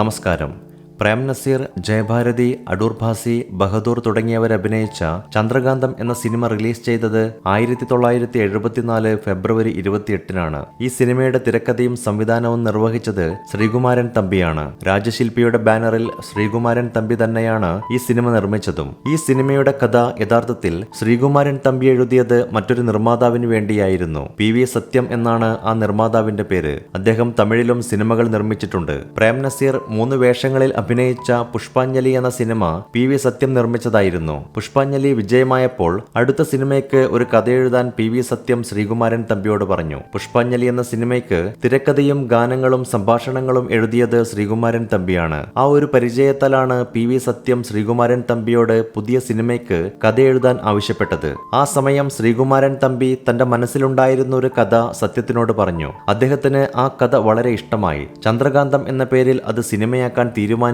നമസ്കാരം. പ്രേം നസീർ ജയഭാരതി അടൂർ ഭാസി ബഹദൂർ തുടങ്ങിയവർ അഭിനയിച്ച ചന്ദ്രകാന്തം എന്ന സിനിമ റിലീസ് ചെയ്തത് ആയിരത്തി തൊള്ളായിരത്തി എഴുപത്തിനാല് ഫെബ്രുവരി ഇരുപത്തിയെട്ടിനാണ്. ഈ സിനിമയുടെ തിരക്കഥയും സംവിധാനവും നിർവഹിച്ചത് ശ്രീകുമാരൻ തമ്പിയാണ്. രാജശില്പിയുടെ ബാനറിൽ ശ്രീകുമാരൻ തമ്പി തന്നെയാണ് ഈ സിനിമ നിർമ്മിച്ചതും. ഈ സിനിമയുടെ കഥ യഥാർത്ഥത്തിൽ ശ്രീകുമാരൻ തമ്പി എഴുതിയത് മറ്റൊരു നിർമ്മാതാവിന് വേണ്ടിയായിരുന്നു. പി വി സത്യം എന്നാണ് ആ നിർമ്മാതാവിന്റെ പേര്. അദ്ദേഹം തമിഴിലും സിനിമകൾ നിർമ്മിച്ചിട്ടുണ്ട്. പ്രേം നസീർ മൂന്ന് വേഷങ്ങളിൽ അഭിനയിച്ച പുഷ്പാഞ്ജലി എന്ന സിനിമ പി വി സത്യം നിർമ്മിച്ചതായിരുന്നു. പുഷ്പാഞ്ജലി വിജയമായപ്പോൾ അടുത്ത സിനിമയ്ക്ക് ഒരു കഥ എഴുതാൻ പി വി സത്യം ശ്രീകുമാരൻ തമ്പിയോട് പറഞ്ഞു. പുഷ്പാഞ്ജലി എന്ന സിനിമയ്ക്ക് തിരക്കഥയും ഗാനങ്ങളും സംഭാഷണങ്ങളും എഴുതിയത് ശ്രീകുമാരൻ തമ്പിയാണ്. ആ ഒരു പരിചയത്താലാണ് പി വി സത്യം ശ്രീകുമാരൻ തമ്പിയോട് പുതിയ സിനിമയ്ക്ക് കഥ എഴുതാൻ ആവശ്യപ്പെട്ടത്. ആ സമയം ശ്രീകുമാരൻ തമ്പി തന്റെ മനസ്സിലുണ്ടായിരുന്ന ഒരു കഥ സത്യത്തിനോട് പറഞ്ഞു. അദ്ദേഹത്തിന് ആ കഥ വളരെ ഇഷ്ടമായി. ചന്ദ്രകാന്തം എന്ന പേരിൽ അത് സിനിമയാക്കാൻ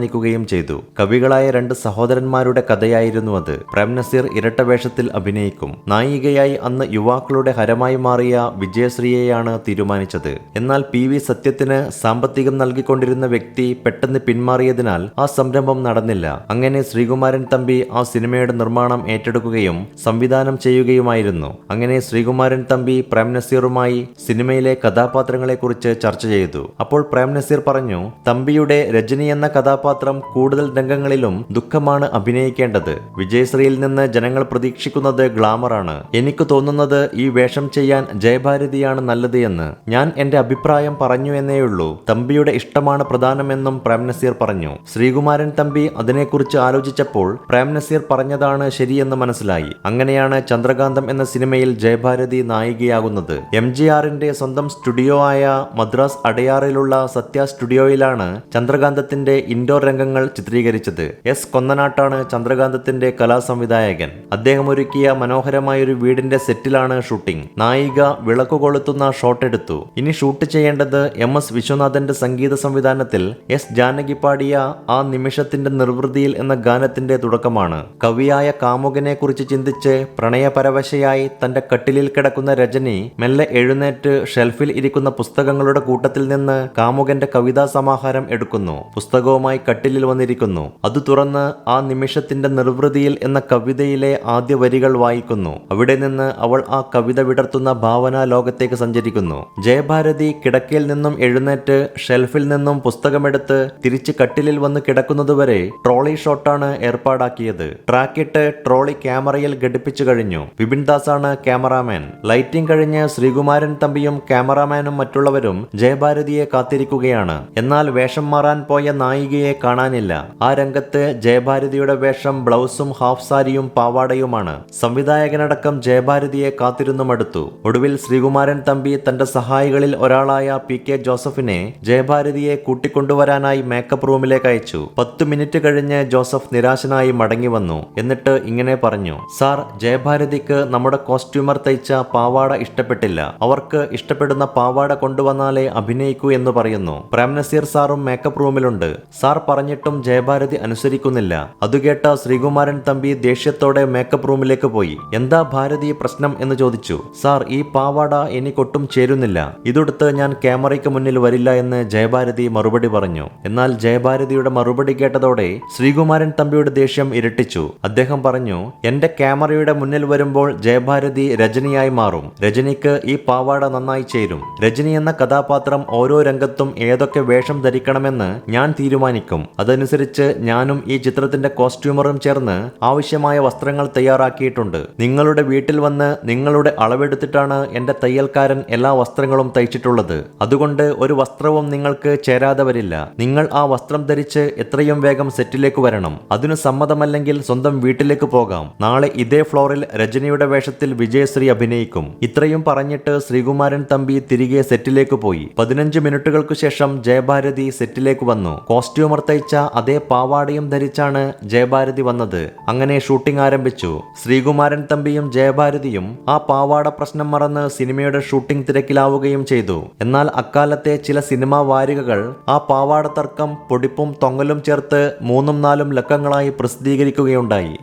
തീരുമാനിക്കുകയും ചെയ്തു. കവികളായ രണ്ട് സഹോദരന്മാരുടെ കഥയായിരുന്നു അത്. പ്രേം നസീർ ഇരട്ടവേഷത്തിൽ അഭിനയിക്കും. നായികയായി അന്ന് യുവാക്കളുടെ ഹരമായി മാറിയ വിജയശ്രീയെയാണ് തീരുമാനിച്ചത്. എന്നാൽ പി വി സത്യത്തിന് സാമ്പത്തികം നൽകിക്കൊണ്ടിരുന്ന വ്യക്തി പെട്ടെന്ന് പിന്മാറിയതിനാൽ ആ സംരംഭം നടന്നില്ല. അങ്ങനെ ശ്രീകുമാരൻ തമ്പി ആ സിനിമയുടെ നിർമ്മാണം ഏറ്റെടുക്കുകയും സംവിധാനം ചെയ്യുകയുമായിരുന്നു. അങ്ങനെ ശ്രീകുമാരൻ തമ്പി പ്രേം നസീറുമായി സിനിമയിലെ കഥാപാത്രങ്ങളെക്കുറിച്ച് ചർച്ച ചെയ്തു. അപ്പോൾ പ്രേം നസീർ പറഞ്ഞു തമ്പിയുടെ രജനി എന്ന കഥാപാത്രം കൂടുതൽ രംഗങ്ങളിലും ദുഃഖമാണ് അഭിനയിക്കേണ്ടത്. വിജയശ്രീയിൽ നിന്ന് ജനങ്ങൾ പ്രതീക്ഷിക്കുന്നത് ഗ്ലാമറാണ് എനിക്ക് തോന്നുന്നത് ഈ വേഷം ചെയ്യാൻ ജയഭാരതിയാണ് നല്ലത് എന്ന്. ഞാൻ എന്റെ അഭിപ്രായം പറഞ്ഞു എന്നേയുള്ളൂ തമ്പിയുടെ ഇഷ്ടമാണ് പ്രധാനമെന്നും പ്രേം നസീർ പറഞ്ഞു. ശ്രീകുമാരൻ തമ്പി അതിനെക്കുറിച്ച് ആലോചിച്ചപ്പോൾ പ്രേം നസീർ പറഞ്ഞതാണ് ശരിയെന്ന് മനസ്സിലായി. അങ്ങനെയാണ് ചന്ദ്രകാന്തം എന്ന സിനിമയിൽ ജയഭാരതി നായികയാകുന്നത്. എം ജി ആറിന്റെ സ്വന്തം സ്റ്റുഡിയോ ആയ മദ്രാസ് അടയാറിലുള്ള സത്യ സ്റ്റുഡിയോയിലാണ് ചന്ദ്രകാന്തത്തിന്റെ ഇൻഡോർ രംഗങ്ങൾ ചിത്രീകരിച്ചത് എസ് കൊന്നനാട്ടാണ് ചന്ദ്രകാന്തത്തിന്റെ കലാസംവിധായകൻ. അദ്ദേഹം ഒരുക്കിയ മനോഹരമായ ഒരു വീടിന്റെ സെറ്റിലാണ് ഷൂട്ടിംഗ്. നായിക വിളക്കു കൊളുത്തുന്ന ഷോട്ട് എടുത്തു. ഇനി ഷൂട്ട് ചെയ്യേണ്ടത് എം എസ് വിശ്വനാഥന്റെ സംഗീത സംവിധാനത്തിൽ എസ് ജാനകി പാടിയ ആ നിമിഷത്തിന്റെ നിർവൃതിയിൽ എന്ന ഗാനത്തിന്റെ തുടക്കമാണ്. കവിയായ കാമുകനെ കുറിച്ച് ചിന്തിച്ച് പ്രണയപരവശയായി തന്റെ കട്ടിലിൽ കിടക്കുന്ന രജനി മെല്ലെ എഴുന്നേറ്റ് ഷെൽഫിൽ ഇരിക്കുന്ന പുസ്തകങ്ങളുടെ കൂട്ടത്തിൽ നിന്ന് കാമുകന്റെ കവിതാ സമാഹാരം എടുക്കുന്നു. പുസ്തകവുമായി കട്ടിലിൽ വന്നിരിക്കുന്നു. അത് തുറന്ന് ആ നിമിഷത്തിന്റെ നിർവൃതിയിൽ എന്ന കവിതയിലെ ആദ്യ വരികൾ വായിക്കുന്നു. അവിടെ നിന്ന് അവൾ ആ കവിത വിടർത്തുന്ന ഭാവനാ ലോകത്തേക്ക് സഞ്ചരിക്കുന്നു. ജയഭാരതി കിടക്കയിൽ നിന്നും എഴുന്നേറ്റ് ഷെൽഫിൽ നിന്നും പുസ്തകമെടുത്ത് തിരിച്ച് കട്ടിലിൽ വന്ന് കിടക്കുന്നതുവരെ ട്രോളി ഷോട്ടാണ് ഏർപ്പാടാക്കിയത്. ട്രാക്കിട്ട് ട്രോളി ക്യാമറയിൽ ഘടിപ്പിച്ചു കഴിഞ്ഞു. വിപിൻ ദാസാണ് ക്യാമറാമാൻ. ലൈറ്റിംഗ് കഴിഞ്ഞ് ശ്രീകുമാരൻ തമ്പിയും ക്യാമറാമാനും മറ്റുള്ളവരും ജയഭാരതിയെ കാത്തിരിക്കുകയാണ്. എന്നാൽ വേഷം മാറാൻ പോയ നായികയെ കാണാനില്ല. ആ രംഗത്ത് ജയഭാരതിയുടെ വേഷം ബ്ലൗസും ഹാഫ് സാരിയും പാവാടയുമാണ്. സംവിധായകനടക്കം ജയഭാരതിയെ കാത്തിരുന്നു മടുത്തു ഒടുവിൽ ശ്രീകുമാരൻ തമ്പി തന്റെ സഹായികളിൽ ഒരാളായ പി കെ ജോസഫിനെ ജയഭാരതിയെ കൂട്ടിക്കൊണ്ടുവരാനായി മേക്കപ്പ് റൂമിലേക്ക് അയച്ചു. പത്തു മിനിറ്റ് കഴിഞ്ഞ് ജോസഫ് നിരാശനായി മടങ്ങി വന്നു. എന്നിട്ട് ഇങ്ങനെ പറഞ്ഞു സാർ ജയഭാരതിക്ക് നമ്മുടെ കോസ്റ്റ്യൂമർ തയ്ച്ച പാവാട ഇഷ്ടപ്പെട്ടില്ല. അവർക്ക് ഇഷ്ടപ്പെടുന്ന പാവാട കൊണ്ടുവന്നാലേ അഭിനയിക്കൂ എന്ന് പറയുന്നു. പ്രേം നസീർ സാറും മേക്കപ്പ് റൂമിലുണ്ട്. സാർ പറഞ്ഞിട്ടും ജയഭാരതി അനുസരിക്കുന്നില്ല. അതുകേട്ട ശ്രീകുമാരൻ തമ്പി ദേഷ്യത്തോടെ മേക്കപ്പ് റൂമിലേക്ക് പോയി. എന്താ ഭാരതി പ്രശ്നം എന്ന് ചോദിച്ചു. സാർ ഈ പാവാട എനിക്കൊട്ടും ചേരുന്നില്ല. ഇതെടുത്ത് ഞാൻ ക്യാമറയ്ക്ക് മുന്നിൽ വരില്ല എന്ന് ജയഭാരതി മറുപടി പറഞ്ഞു. എന്നാൽ ജയഭാരതിയുടെ മറുപടി കേട്ടതോടെ ശ്രീകുമാരൻ തമ്പിയുടെ ദേഷ്യം ഇരട്ടിച്ചു. അദ്ദേഹം പറഞ്ഞു എന്റെ ക്യാമറയുടെ മുന്നിൽ വരുമ്പോൾ ജയഭാരതി രജനിയായി മാറും. രജനിക്ക് ഈ പാവാട നന്നായി ചേരും. രജനി എന്ന കഥാപാത്രം ഓരോ രംഗത്തും ഏതൊക്കെ വേഷം ധരിക്കണമെന്ന് ഞാൻ തീരുമാനിക്കും. അതനുസരിച്ച് ഞാനും ഈ ചിത്രത്തിന്റെ കോസ്റ്റ്യൂമറും ചേർന്ന് ആവശ്യമായ വസ്ത്രങ്ങൾ തയ്യാറാക്കിയിട്ടുണ്ട്. നിങ്ങളുടെ വീട്ടിൽ വന്ന് നിങ്ങളുടെ അളവെടുത്തിട്ടാണ് എന്റെ തയ്യൽക്കാരൻ എല്ലാ വസ്ത്രങ്ങളും തയ്ച്ചിട്ടുള്ളത്. അതുകൊണ്ട് ഒരു വസ്ത്രവും നിങ്ങൾക്ക് ചേരാതെ വരില്ല. നിങ്ങൾ ആ വസ്ത്രം ധരിച്ച് എത്രയും വേഗം സെറ്റിലേക്ക് വരണം. അതിനു സമ്മതമല്ലെങ്കിൽ സ്വന്തം വീട്ടിലേക്ക് പോകാം. നാളെ ഇതേ ഫ്ലോറിൽ രജനിയുടെ വേഷത്തിൽ വിജയശ്രീ അഭിനയിക്കും. ഇത്രയും പറഞ്ഞിട്ട് ശ്രീകുമാരൻ തമ്പി തിരികെ സെറ്റിലേക്ക് പോയി. പതിനഞ്ച് മിനിറ്റുകൾക്ക് ശേഷം ജയഭാരതി സെറ്റിലേക്ക് വന്നു. കോസ്റ്റ്യൂമർ തയ്ച്ച അതേ പാവാടയും ധരിച്ചാണ് ജയഭാരതി വന്നത്. അങ്ങനെ ഷൂട്ടിംഗ് ആരംഭിച്ചു. ശ്രീകുമാരൻ തമ്പിയും ജയഭാരതിയും ആ പാവാട പ്രശ്നം മറന്ന് സിനിമയുടെ ഷൂട്ടിംഗ് തിരക്കിലാവുകയും ചെയ്തു. എന്നാൽ അക്കാലത്തെ ചില സിനിമാ വാരികകൾ ആ പാവാട തർക്കം പൊടിപ്പും തൊങ്ങലും ചേർത്ത് മൂന്നും നാലും ലക്കങ്ങളായി പ്രസിദ്ധീകരിക്കുകയുണ്ടായി.